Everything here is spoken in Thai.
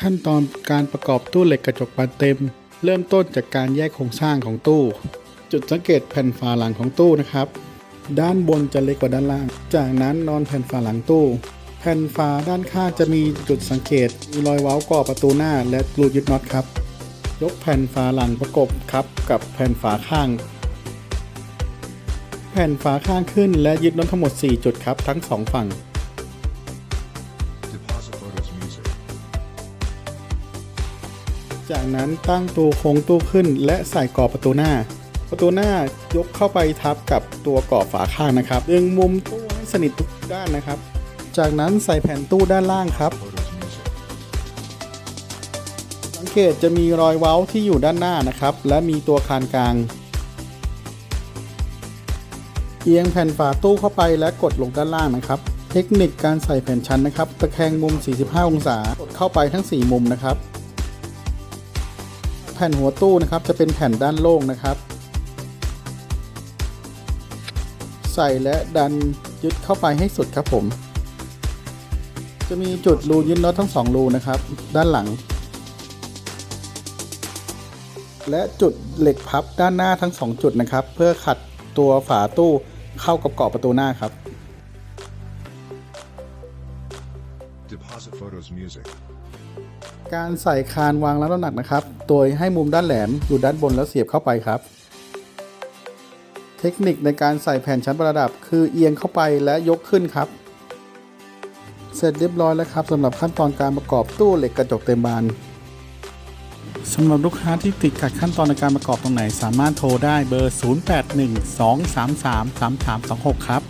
ขั้นตอนการประกอบตู้เหล็กกระจกบานเต็ม เริ่มต้นจากการแยกโครงสร้างของตู้ จุดสังเกตแผ่นฝาหลังของตู้นะครับ ด้านบนจะเล็กกว่าด้านล่าง จากนั้นนอนแผ่นฝาหลังตู้ แผ่นฝาด้านข้างจะมีจุดสังเกตมีรอยเว้าก่อประตูหน้าและรูยึดน็อตครับ ยกแผ่นฝาหลังประกบครับกับแผ่นฝาข้าง แผ่นฝาข้างขึ้นและยึดน็อตทั้งหมด 4 จุดครับทั้งสองฝั่ง จากนั้นตั้งตัวโค้งตู้ขึ้น และใส่กรอบประตูหน้า ประตูหน้ายกเข้าไปทับกับตัวกรอบฝาข้างนะครับดึงมุมตู้ให้สนิททุกด้านนะครับ จากนั้นใส่แผ่นตู้ด้านล่างครับ สังเกตจะมีรอยเว้าที่อยู่ด้านหน้านะครับ และมีตัวคานกลาง เอียงแผ่นฝาตู้เข้าไปและกดลงด้านล่างนะครับเทคนิคการใส่แผ่นชั้นนะครับ ตะแคงมุม 45 องศากดเข้าไปทั้ง 4 มุมนะครับ ผ่นหัวตู้นะครับ จะเป็นแผ่นด้านโล่งนะครับ ใส่และดันยึดเข้าไปให้สุดครับผม จะมีจุดรูยึดน็อตทั้งสองรูนะครับ ด้านหลัง และจุดเหล็กพับด้านหน้าทั้ง2จุดนะครับ เพื่อขัดตัวฝาตู้เข้ากับกรอบประตูหน้าครับ Deposit photos music. การใส่คานวางรับน้ำหนักนะครับ โดยให้มุมด้านแหลมอยู่ด้านบนแล้วเสียบเข้าไปครับ เทคนิคในการใส่แผ่นชั้นประดับ คือเอียงเข้าไปและยกขึ้นครับ เสร็จเรียบร้อยแล้วครับสำหรับขั้นตอนการประกอบตู้เหล็กกระจกเต็มบานสำหรับลูกค้าที่ติดขัดขั้นตอนในการประกอบตรงไหน สามารถโทรได้เบอร์ 0812333326 ครับ